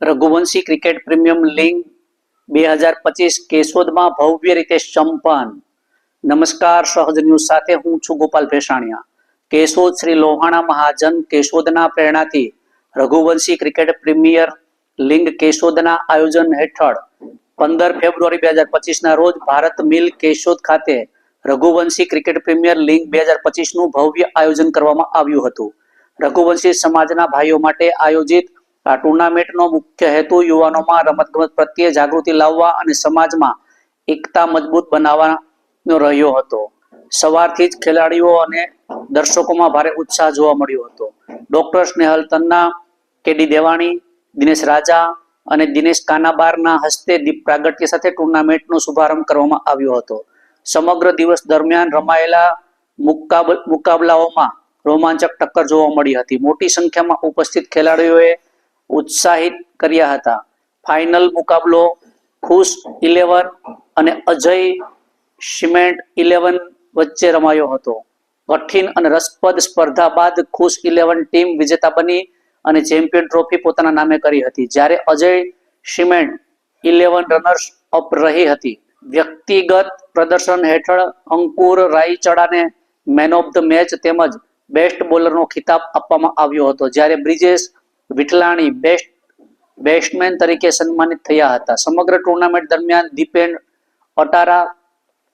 Raghuvanshi cricket premium league બે હજાર પચીસ કેશોદમાં ભવ્ય રીતે સંપન્ન. નમસ્કાર સહજ ન્યૂઝ સાથે હું છું ગોપાલ ભેસાણિયા. કેશોદ શ્રી લોહાણા મહાજન કેશોદના પ્રેરણાથી રઘુવંશી ક્રિકેટ પ્રીમિયર લીગ કેશોદના આયોજન હેઠળ પંદર ફેબ્રુઆરી બે હજાર પચીસના રોજ ભારત મિલ કેશોદ ખાતે રઘુવંશી ક્રિકેટ પ્રીમિયર લીગ બે હજાર પચીસનું ભવ્ય આયોજન કરવામાં આવ્યું હતું. રઘુવંશી સમાજના ભાઈઓ માટે આયોજિત આ ટુર્નામેન્ટનો મુખ્ય હેતુ યુવાનોમાં રમતગમત પ્રત્યે જાગૃતિ લાવવા અને સમાજમાં એકતા મજબૂત બનાવવાનો રહ્યો હતો. સવારથી જ ખેલાડીઓ અને દર્શકોમાં ભારે ઉત્સાહ જોવા મળ્યો હતો. ડોક્ટર સ્નેહલ તન્ના કેડી દેવાણી, દિનેશ રાજા અને દિનેશ કાનાબારના હસ્તે દીપ પ્રાગટ્ય સાથે ટુર્નામેન્ટનો શુભારંભ કરવામાં આવ્યો હતો. સમગ્ર દિવસ દરમિયાન રમાયેલા મુકાબ- મુકાબલાઓમાં રોમાંચક ટક્કર જોવા મળી હતી. મોટી સંખ્યામાં ઉપસ્થિત ખેલાડીઓએ ઉત્સાહિત કર્યા હતા. ફાઇનલ મુકાબલો ખુશ ઇલેવન અને અજય સિમેન્ટ ઇલેવન વચ્ચે રમાયો હતો. કઠિન અને રસપ્રદ સ્પર્ધા બાદ ખુશ ઇલેવન ટીમ વિજેતા બની અને ચેમ્પિયન ટ્રોફી પોતાના નામે કરી હતી. જ્યારે Ajay cement eleven runners up રહી હતી. વ્યક્તિગત પ્રદર્શન હેઠળ અંકુર રાયચડાને મેન ઓફ ધ મેચ તેમજ બેસ્ટ બોલરનો ખિતાબ આપવામાં આવ્યો હતો. જ્યારે બ્રિજેશ વિઠલાણી બેસ્ટ બેટ્સમેન તરીકે સન્માનિત થયા હતા. સમગ્ર ટુર્નામેન્ટ દરમિયાન દીપેન અટારા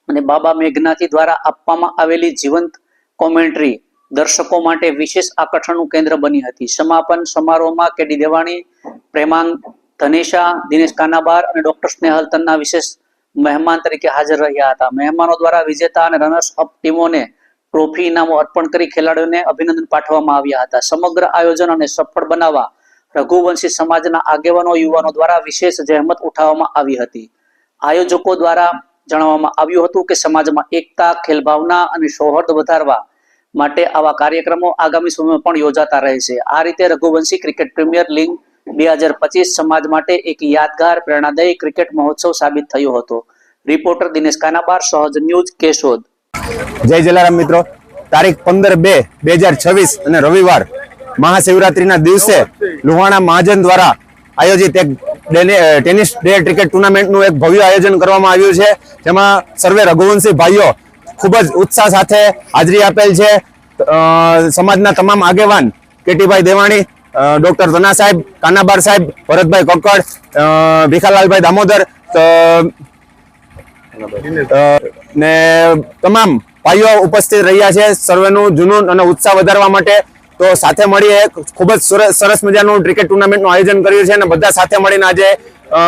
અને બાબા મેઘનાથી દ્વારા આપવામાં આવેલી જીવંત કોમેન્ટ્રી દર્શકો માટે વિશેષ આકર્ષણનું કેન્દ્ર બની હતી. સમાપન સમારોહમાં કેડી દેવાણી, પ્રેમાંગ ધનેશા, દિનેશ કાનાબાર અને ડોક્ટર સ્નેહલ તન્ના વિશેષ મહેમાન તરીકે હાજર રહ્યા હતા. મહેમાનો દ્વારા વિજેતા અને રનર્સ અપ ટીમોને ટ્રોફી ઇનામો અર્પણ કરી ખેલાડીઓને અભિનંદન પાઠવવામાં આવ્યા હતા. સમગ્ર આયોજન અને સફળ બનાવવા રઘુવંશી સમાજના આગેવાનો, યુવાનો દ્વારા વિશેષ જહેમત ઉઠાવવામાં આવી હતી. આયોજકો દ્વારા જણાવવામાં આવ્યું હતું કે સમાજમાં એકતા, ખેલભાવના અને સૌહાર્દ વધારવા માટે આવા કાર્યક્રમો આગામી સમયમાં પણ યોજાતા રહેશે. આ રીતે રઘુવંશી ક્રિકેટ પ્રીમિયર લીગ બે હજાર પચીસ સમાજ માટે એક યાદગાર, પ્રેરણાદાયી ક્રિકેટ મહોત્સવ સાબિત થયો હતો. રિપોર્ટર દિનેશ કાનાબાર, સહજ ન્યૂઝ કેશોદ. જય જલારામ મિત્રો. તારીખ પંદર બે બે હજાર છવ્વીસ અને રવિવાર મહાશિવરાત્રીના દિવસે લુહાણા મહાજન દ્વારા આયોજિત એક ટેનિસ ડે ક્રિકેટ ટુર્નામેન્ટનું એક ભવ્ય આયોજન કરવામાં આવ્યું છે. જેમાં સર્વે રઘુવંશી ભાઈઓ ખૂબ જ ઉત્સાહ સાથે હાજરી આપેલ છે. સમાજના તમામ આગેવાન કેટીભાઈ દેવાણી ડોક્ટર ધના સાહેબ, કાનાબાર સાહેબ, ભરતભાઈ કક્કડ ભીખાલાલભાઈ દામોદર ને તમામ ભાઈઓ ઉપસ્થિત રહ્યા છે સર્વેનું જુનૂન અને ઉત્સાહ વધારવા માટે. તો સાથે મળી એક ખૂબ જ સરસ મજાનું ક્રિકેટ ટુર્નામેન્ટનું આયોજન કર્યું છે અને બધા સાથે મળીને આજે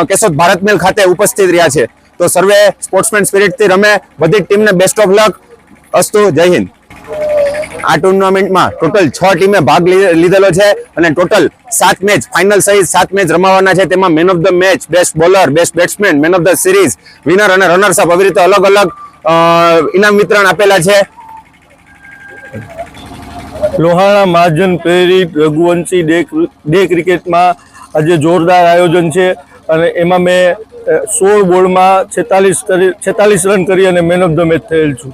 કેશોદ ભારત મિલ ખાતે ઉપસ્થિત રહ્યા છે. તો સર્વે સ્પોર્ટ્સમેન સ્પિરિટથી રમે. બધી ટીમને બેસ્ટ ઓફ લક. અસ્તુ, જય હિન્દ. આ ટુર્નામેન્ટમાં ટોટલ છ ટીમે ભાગ લીધેલો છે અને ટોટલ સાત મેચ, ફાઇનલ સહિત સાત મેચ રમાવાના છે. તેમાં man of the match, best bowler, best batsman, man of the series, winner અને રનર્સ અપ આવી રીતે અલગ અલગ ઇનામ વિતરણ આપેલા છે. લોહાણા મહાજન પ્રેરિત રઘુવંશી ડે ક્રિકેટમાં આજે જોરદાર આયોજન છે અને એમાં મેં સોળ બોલમાં છેતાલીસ છેતાલીસ રન કરી અને મેન ઓફ ધ મેચ થયેલ છું.